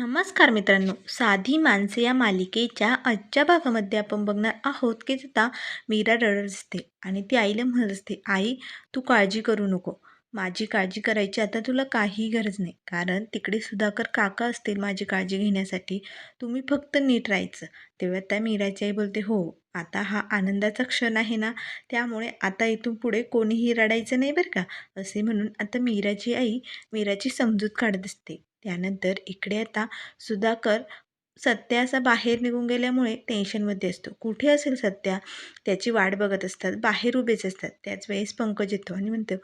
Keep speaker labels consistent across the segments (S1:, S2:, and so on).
S1: नमस्कार मित्रांनो. साधी माणसे या मालिकेच्या आजच्या भागामध्ये आपण बघणार आहोत की आता मीरा रडत असते आणि ती आईला म्हणत असते आई तू काळजी करू नको. माझी काळजी करायची आता तुला काही गरज नाही. कारण तिकडे सुधाकर काका असतील माझी काळजी घेण्यासाठी. तुम्ही फक्त नीट राहायचं. तेव्हा त्या मीराची आई बोलते हो आता हा आनंदाचा क्षण आहे ना. त्यामुळे आता इथून पुढे कोणीही रडायचं नाही बरं का? असे म्हणून आता मीराची आई मीराची समजूत काढत असते त्यानंतर इकडे आता सुधाकर सत्या असा बाहेर निघून गेल्यामुळे टेन्शनमध्ये असतो. कुठे असेल सत्या? त्याची वाट बघत असतात. बाहेर उभेच असतात. त्याच वेळेस पंकज येतो आणि म्हणतो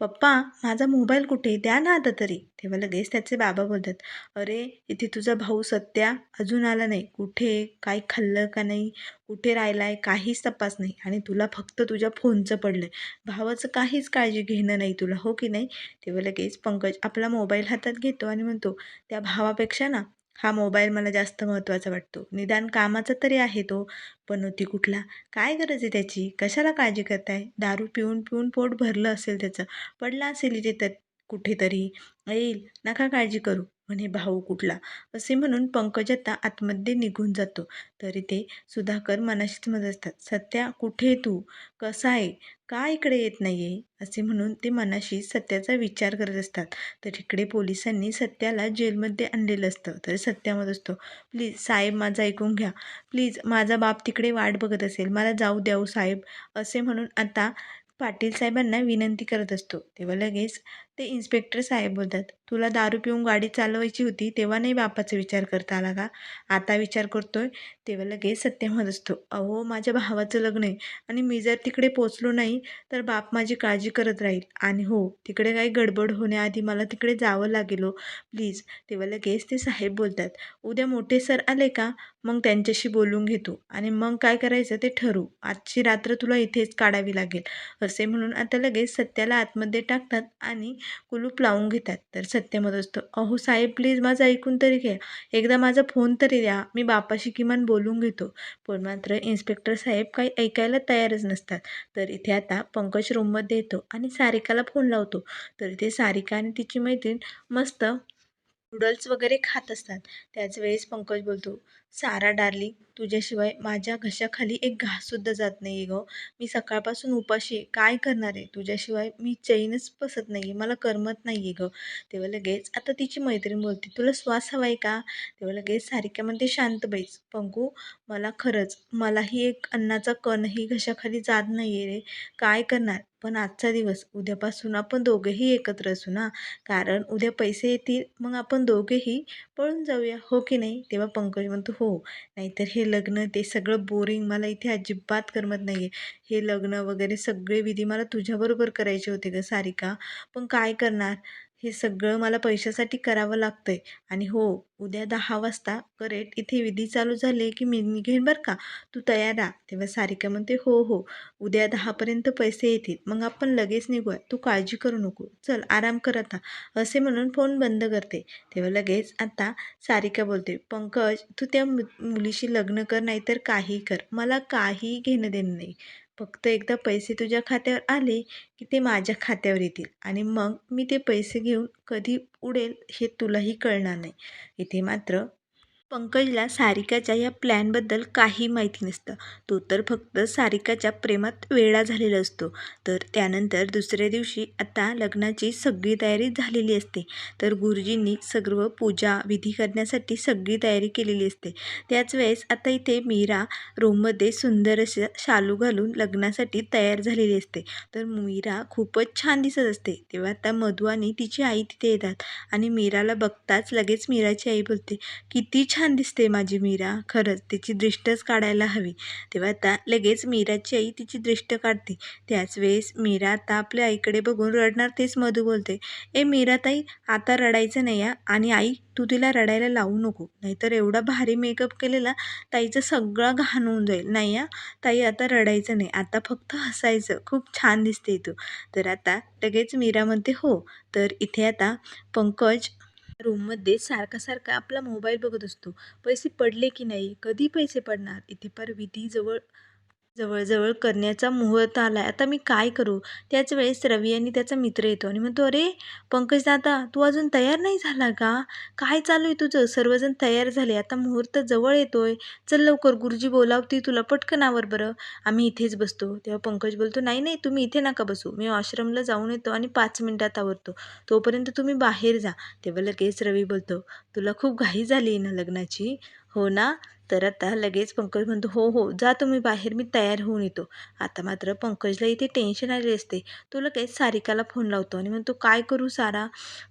S1: पप्पा माझा मोबाईल कुठे? द्या ना आता तरी. तेव्हा लगेच त्याचे बाबा बोलतात अरे इथे तुझा भाऊ सत्या अजून आला नाही. कुठे? काय खाल्लं का नाही? कुठे राहिला आहे काहीच तपास नाही. आणि तुला फक्त तुझ्या फोनचं पडलं आहे भावाचं काहीच काळजी घेणं नाही तुला हो की नाही? तेव्हा लगेच पंकज आपला मोबाईल हातात घेतो आणि म्हणतो त्या भावापेक्षा ना हा मोबाईल मला जास्त महत्त्वाचा वाटतो. निदान कामाचा तरी आहे तो पण होती कुठला? काय गरज आहे त्याची? कशाला काळजी करताय? दारू पिऊन पिऊन पोट भरलं असेल त्याचं. पडला असेल इथे तर कुठेतरी. येईल. नका काळजी करू. म्हणे भाऊ कुठला? असे म्हणून पंकज आता आतमध्ये निघून जातो. तरी ते सुधाकर मनाशीच मत असतात सत्या कुठे तू? कसा आहे? का इकडे येत नाही आहे असे म्हणून ते मनाशी सत्याचा विचार करत असतात. तर इकडे पोलिसांनी सत्याला जेलमध्ये आणलेलं असतं. तर सत्यामध्ये असतो प्लीज साहेब माझं ऐकून घ्या. प्लीज माझा बाप तिकडे वाट बघत असेल. मला जाऊ द्याऊ साहेब. असे म्हणून आता पाटील साहेबांना विनंती करत असतो. तेव्हा लगेच ते इन्स्पेक्टर साहेब बोलतात तुला दारू पिऊन गाडी चालवायची होती तेव्हा नाही बापाचा विचार करता आला का? आता विचार करतोय तेव्हा लगेच सत्यमत असतो. अहो माझ्या भावाचं लग्न आहे आणि मी जर तिकडे पोचलो नाही तर बाप माझी काळजी करत राहील. आणि हो तिकडे काही गडबड होण्याआधी मला तिकडे जावं लागेल हो, प्लीज. तेव्हा लगेच ते साहेब बोलतात उद्या मोठे सर आले का? मग त्यांच्याशी बोलून घेतो आणि मग काय करायचं ते ठरू आजची रात्र तुला इथेच काढावी लागेल. असे म्हणून आता लगेच सत्याला आतमध्ये टाकतात आणि कुलूप लावून घेतात. तर सत्यमत असतो. अहो साहेब प्लीज माझं ऐकून तरी घ्या. एकदा माझा फोन तरी द्या. मी बापाशी किमान बोलून घेतो. पण मात्र इन्स्पेक्टर साहेब काही ऐकायला तयारच नसतात. तर इथे आता पंकज रूममध्ये येतो आणि सारिकाला फोन लावतो. तर इथे सारिका आणि तिची मैत्रीण मस्त नूडल्स वगैरे खात असतात. त्याच वेळेस पंकज बोलतो सारा डार्लिंग तुझ्याशिवाय माझ्या घशाखाली एक घाससुद्धा जात नाही आहे गं. मी सकाळपासून उपाशी आहे. काय करणार आहे? तुझ्याशिवाय मी चैनच बसत नाही आहे मला करमत नाही आहे गं. तेव्हा लगेच आता तिची मैत्रीण बोलते तुला श्वास हवा आहे का? तेव्हा लगेच सारिका म्हणते शांत बाईच पंकू मला खरंच मलाही एक अन्नाचा कणही घशाखाली जात नाही आहे रे. काय करणार? पण आजचा दिवस. उद्यापासून आपण दोघेही एकत्र असू ना? कारण उद्या पैसे येतील मग आपण दोघेही पळून जाऊया. हो की नाही? तेव्हा पंकज म्हणतो हो. नाहीतर हे लग्न ते सगळं बोरिंग मला इथे अजिबात करमत नाही आहे हे लग्न वगैरे सगळे विधी मला तुझ्याबरोबर करायचे होते ग सारिका. पण काय करणार? हे सगळं मला पैशासाठी करावं लागतं आहे आणि हो उद्या दहा वाजता करेट इथे विधी चालू झाले की मी निघेन बरं का? तू तयार राहा. तेव्हा सारिका म्हणते हो हो उद्या दहापर्यंत पैसे येतील. मग आपण लगेच निघूया. तू काळजी करू नको. चल आराम कर आता. असे म्हणून फोन बंद करते. तेव्हा लगेच आता सारिका बोलते पंकज तू त्या मु मुलीशी लग्न कर नाहीतर काही कर. मला काही घेणं देणं नाही. फक्त एकदा पैसे तुझ्या खात्यावर आले की ते माझ्या खात्यावर येतील. आणि मग मी ते पैसे घेऊन कधी उडेल हे तुलाही कळणार नाही. इथे मात्र पंकजला सारिकाच्या या प्लॅनबद्दल काही माहिती नसतं. तो तर फक्त सारिकाच्या प्रेमात वेळा झालेला असतो. तर त्यानंतर दुसऱ्या दिवशी आता लग्नाची सगळी तयारी झालेली असते. तर गुरुजींनी सर्व पूजा विधी करण्यासाठी सगळी तयारी केलेली असते. त्याच वेळेस आता इथे मीरा रूममध्ये सुंदर असं शालू घालून लग्नासाठी तयार झालेली असते. तर मीरा खूपच छान दिसत असते. तेव्हा आता मधू आणि तिची आई तिथे येतात आणि मीराला बघताच लगेच मीराची आई बोलते किती छान छान दिसते माझी मीरा. खरंच तिची दृष्टच काढायला हवी. तेव्हा आता लगेच मीराची आई तिची दृष्ट काढते. त्याच वेळेस मीरा आता आपल्या आईकडे बघून रडणार तेच मधू बोलते. ए मीरा ताई आता रडायचं नाही या आणि आई तू तिला रडायला लावू नको. नाहीतर एवढा भारी मेकअप केलेला ताईचं सगळं घाण होऊन जाईल. नाही या ताई आता रडायचं नाही. आता फक्त हसायचं. खूप छान दिसते तू. तर आता लगेच मीरा म्हणते हो. तर इथे आता पंकज रूममध्ये सारखा सारखा आपला मोबाईल बघत असतो. पैसे पडले की नाही? कधी पैसे पडणार? इथे पार विधीजवळ जवळजवळ करण्याचा मुहूर्त आला आता मी काय करू? त्याच वेळेस रवी आणि त्याचा मित्र येतो आणि म्हणतो अरे पंकज दादा तू अजून तयार नाही झाला का? काय चालू आहे तुझं? सर्वजण तयार झाले. आता मुहूर्त जवळ येतोय. चल लवकर गुरुजी बोलावती तुला पटकन आवर बरं. आम्ही इथेच बसतो. तेव्हा पंकज बोलतो नाही नाही तुम्ही इथे नका बसू. मी आश्रमला जाऊन येतो आणि पाच मिनिटात आवरतो. तोपर्यंत तुम्ही बाहेर जा. तेव्हा लगेच रवी बोलतो तुला खूप घाई झाली ना लग्नाची? हो ना? तर आता लगेच पंकज म्हणतो हो हो जा तुम्ही बाहेर मी तयार होऊन येतो. आता मात्र पंकजला इथे टेन्शन आले असते. तो लगेच सारिकाला फोन लावतो आणि म्हणतो काय करू सारा?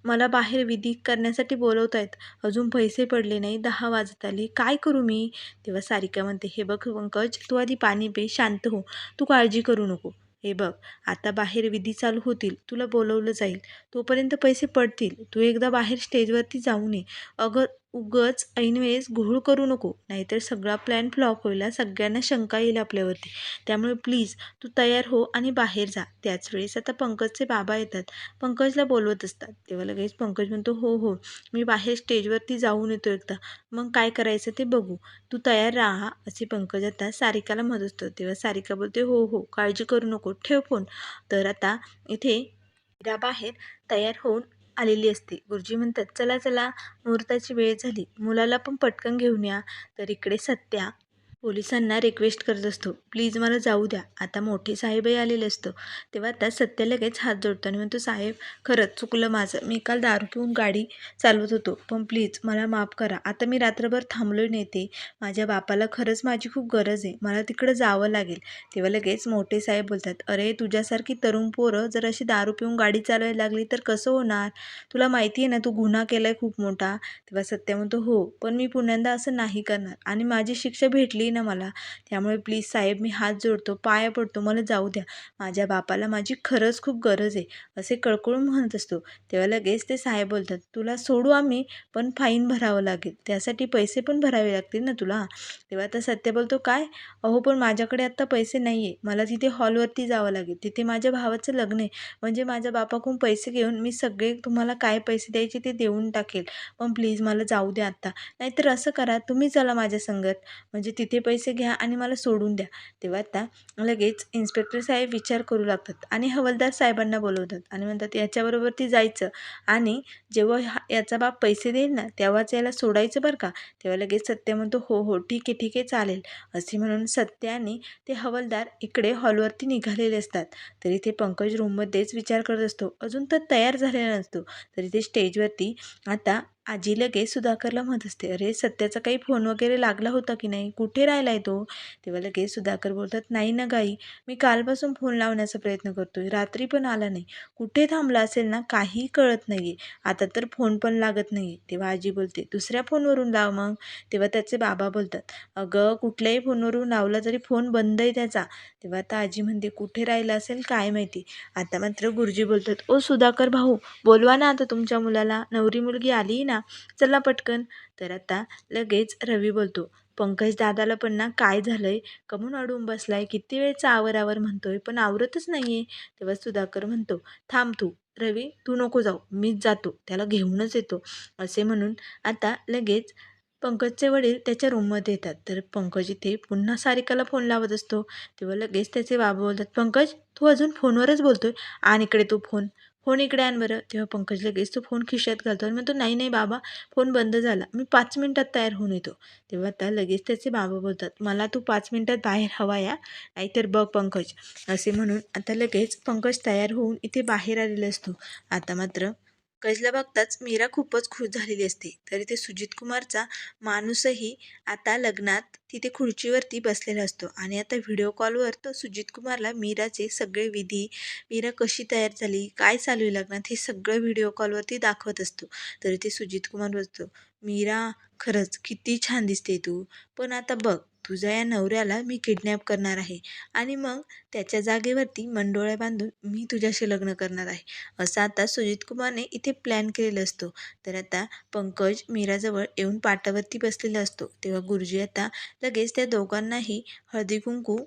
S1: मला बाहेर विधी करण्यासाठी बोलवत आहेत अजून पैसे पडले नाही दहा वाजत आले. काय करू मी? तेव्हा सारिका म्हणते हे बघ पंकज तू आधी पाणी पे शांत हो. तू काळजी करू नको. हे बघ आता बाहेर विधी चालू होतील. तुला बोलवलं जाईल. तोपर्यंत पैसे पडतील. तू एकदा बाहेर स्टेजवरती जाऊन ये अगं उगच ऐनवेळेस घोळ करू नको नाहीतर सगळा प्लॅन फ्लॉप होईल सगळ्यांना शंका येईल आपल्यावरती. त्यामुळे प्लीज तू तयार हो आणि बाहेर जा. त्याच वेळेस आता पंकजचे बाबा येतात. पंकजला बोलवत असतात. तेव्हा लगेच पंकज म्हणतो हो हो मी बाहेर स्टेजवरती जाऊन येतो एकदा. मग काय करायचं ते बघू. तू तयार राहा असे पंकज आता सारिकाला म्हणत असतो. तेव्हा सारिका बोलते हो हो काळजी करू नको. ठेव फोन तर आता इथे बाहेर तयार होऊन आलेली असते. गुरुजी म्हणतात चला चला मुहूर्ताची वेळ झाली. मुलाला पण पटकन घेऊन या. तर इकडे सत्या पोलिसांना रिक्वेस्ट करत असतो. प्लीज मला जाऊ द्या. आता मोठे साहेबही आलेले असतो. तेव्हा आता सत्य लगेच हात जोडतो आणि म्हणतो साहेब खरंच चुकलं माझं. मी काल दारू पिऊन गाडी चालवत होतो. पण प्लीज मला माफ करा. आता मी रात्रभर थांबलो नेते. माझ्या बापाला खरंच माझी खूप गरज आहे. मला तिकडं जावं लागेल. तेव्हा लगेच मोठे साहेब बोलतात अरे तुझ्यासारखी तरुण पोरं जर अशी दारू पिऊन गाडी चालवायला लागली तर कसं होणार? तुला माहिती आहे ना तू गुन्हा केला आहे खूप मोठा. तेव्हा सत्य म्हणतो हो पण मी पुण्यांदा असं नाही करणार. आणि माझी शिक्षा भेटली ना मला. त्यामुळे प्लीज साहेब मी हात जोडतो पाया पडतो मला जाऊ द्या. माझ्या बापाला माझी खरंच खूप गरज आहे असे कळकळून म्हणत असतो. तेव्हा लगेच ते साहेब बोलतात तुला सोडू आम्ही पण फाईन भरावं लागेल. त्यासाठी पैसे पण भरावे लागतील ना तुला? तेव्हा आता सत्य बोलतो काय? अहो पण माझ्याकडे आत्ता पैसे नाही आहे मला तिथे हॉलवरती जावं लागेल. तिथे माझ्या भावाचं लग्न आहे. म्हणजे माझ्या बापाकडून पैसे घेऊन मी सगळे तुम्हाला काय पैसे द्यायचे ते देऊन टाकेल. पण प्लीज मला जाऊ द्या आत्ता. नाहीतर असं करा तुम्ही चला माझ्या संगत. म्हणजे तिथे पैसे घ्या आणि मला सोडून द्या. तेव्हा आता लगेच इन्स्पेक्टर साहेब विचार करू लागतात आणि हवालदार साहेबांना बोलवतात आणि म्हणतात याच्याबरोबर ती जायचं. आणि जेव्हा हा याचा बाप पैसे देईल ना तेव्हाच याला सोडायचं बरं का? तेव्हा लगेच सत्य म्हणतो हो हो ठीक आहे ठीक आहे चालेल. असे म्हणून सत्य आणि ते हवालदार इकडे हॉलवरती निघालेले असतात. तरी ते पंकज रूममध्येच विचार करत असतो. अजून तर तयार झालेला नसतो. तरी ते स्टेजवरती आता आजी लगेच सुधाकरला म्हणत असते अरे सत्याचा काही फोन वगैरे लागला होता की नाही? कुठे राहिला आहे तो? तेव्हा लगेच सुधाकर बोलतात नाही ना गाई मी कालपासून फोन लावण्याचा प्रयत्न करतोय रात्री पण आला नाही. कुठे थांबला असेल ना काही कळत नाही आता तर फोन पण लागत नाही तेव्हा आजी बोलते दुसऱ्या फोनवरून लाव मग. तेव्हा त्याचे बाबा बोलतात अगं कुठल्याही फोनवरून लावला तरी फोन बंद आहे त्याचा. तेव्हा आता आजी म्हणते कुठे राहिला असेल काय माहिती? आता मात्र गुरुजी बोलतात ओ सुधाकर भाऊ बोलवा ना आता तुमच्या मुलाला. नवरी मुलगी आली ना चला पटकन. तर आता लगेच रवी बोलतो पंकज दादाला पण ना काय झालंय? कमून अडून बसलाय किती वेळचा आवर आवर म्हणतोय पण आवरतच नाहीये. तेव्हा सुधाकर म्हणतो थांब तू रवी तू नको जाऊ मीच जातो त्याला घेऊनच येतो. असे म्हणून आता लगेच पंकजचे वडील त्याच्या रूममध्ये येतात. तर पंकज इथे पुन्हा सारिकाला फोन लावत असतो. तेव्हा लगेच त्याचे बाबा बोलतात पंकज तू अजून फोनवरच बोलतोय? आणि इकडे तू फोन फोन इकडे आण बरं. तेव्हा पंकज लगेच तो फोन खिशात घालतो आणि म्हणतो नाही नाही बाबा फोन बंद झाला. मी पाच मिनटात तयार होऊन येतो. तेव्हा त्या लगेच त्याचे बाबा बोलतात मला तू पाच मिनटात बाहेर हवा या. नाहीतर बघ पंकज. असे म्हणून आता लगेच पंकज तयार होऊन इथे बाहेर आलेला असतो. आता मात्र कैजला बघताच मीरा खूपच खुश झालेली असते. तरी ते सुजित कुमारचा माणूसही आता लग्नात तिथे खुर्चीवरती बसलेला असतो आणि आता व्हिडिओ कॉलवर तो सुजित कुमारला मीराचे सगळे विधी मीरा कशी तयार झाली काय चालू आहे लग्नात हे सगळं व्हिडिओ कॉलवरती दाखवत असतो. तरी ते सुजित कुमार बसतो मीरा खरंच किती छान दिसते तू. पण आता बघ तुझ्या या नवऱ्याला मी किडनॅप करणार आहे. आणि मग त्याच्या जागेवरती मंडोळ्या बांधून मी तुझ्याशी लग्न करणार आहे. असं आता सुजित कुमारने इथे प्लॅन केलेला असतो. तर आता पंकज मीराजवळ येऊन पाटावरती बसलेला असतो. तेव्हा गुरुजी आता लगेच त्या दोघांनाही हळदी कुंकू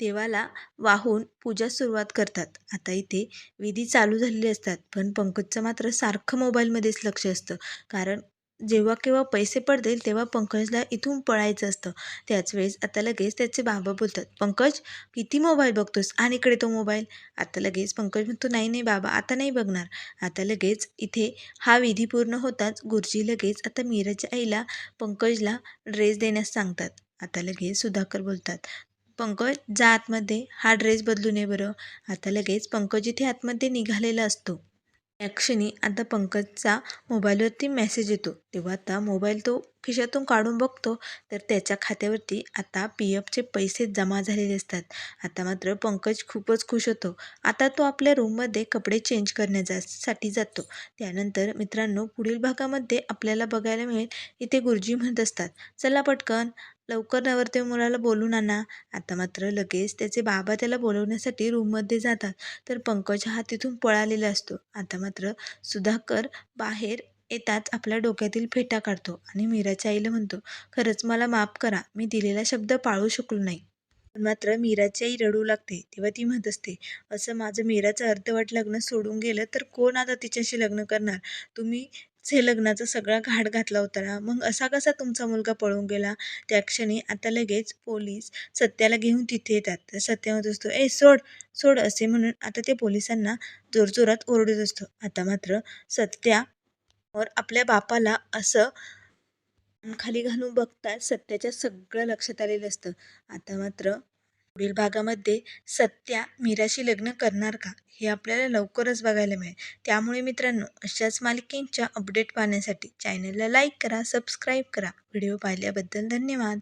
S1: देवाला वाहून पूजा सुरुवात करतात. आता इथे विधी चालू झालेले असतात. पण पंकजचं मात्र सारखं मोबाईलमध्येच लक्ष असतं. कारण जेव्हा केव्हा पैसे पडतील तेव्हा पंकजला इथून पळायचं असतं. त्याच वेळेस आता लगेच त्याचे बाबा बोलतात पंकज किती मोबाईल बघतोस? आणि इकडे तो मोबाईल. आता लगेच पंकज म्हणतो नाही नाही बाबा आता नाही बघणार. आता लगेच इथे हा विधी पूर्ण होताच गुरुजी लगेच आता मीराच्या आईला पंकजला ड्रेस देण्यास सांगतात. आता लगेच सुधाकर बोलतात पंकज जा आतमध्ये हा ड्रेस बदलून ये बरं. आता लगेच पंकज इथे आतमध्ये निघालेला असतो. त्या क्षणी आता पंकजचा मोबाईलवरती मेसेज येतो. तेव्हा आता मोबाईल तो खिशातून काढून बघतो. तर त्याच्या खात्यावरती आता पी एफचे पैसे जमा झालेले असतात. आता मात्र पंकज खूपच खुश होतो. आता तो आपल्या रूममध्ये कपडे चेंज करण्यासाठी जातो. त्यानंतर मित्रांनो पुढील भागामध्ये आपल्याला बघायला मिळेल. इथे गुरुजी म्हणत असतात चला पटकन लवकर नवरदेव मुलाला बोलून आणा. आता मात्र लगेच त्याचे बाबा त्याला बोलवण्यासाठी रूममध्ये जातात. तर पंकज हा तिथून पळालेला असतो. आता मात्र सुधाकर बाहेर येताच आपल्या डोक्यातील फेटा काढतो आणि मीराच्या आईला म्हणतो खरंच मला माफ करा मी दिलेला शब्द पाळू शकलो नाही. पण मात्र मीराची आई रडू लागते. तेव्हा ती म्हणत असते असं माझं मीराचं अर्धवट लग्न सोडून गेलं तर कोण आता तिच्याशी लग्न करणार? तुम्ही हे लग्नाचा सगळा घाट घातला होता ना. मग असा कसा तुमचा मुलगा पळून गेला? त्या क्षणी आता लगेच पोलीस सत्याला घेऊन तिथे येतात. तर सत्या म्हणत असतो ए सोड सोड असे म्हणून आता ते पोलिसांना जोरजोरात ओरडत असतो. आता मात्र सत्या और आपल्या बापाला असं खाली घालून बघताच सत्याच्या सगळं लक्षात आलेलं असतं. आता मात्र पुढील भागामध्ये सत्या मीराशी लग्न करणार का? हे आपल्याला लवकरच बघायला मिळेल. त्यामुळे मित्रांनो अशाच मालिकेंच्या अपडेट पाहण्यासाठी चॅनलला लाईक करा सबस्क्राईब करा. व्हिडिओ पाहिल्याबद्दल धन्यवाद.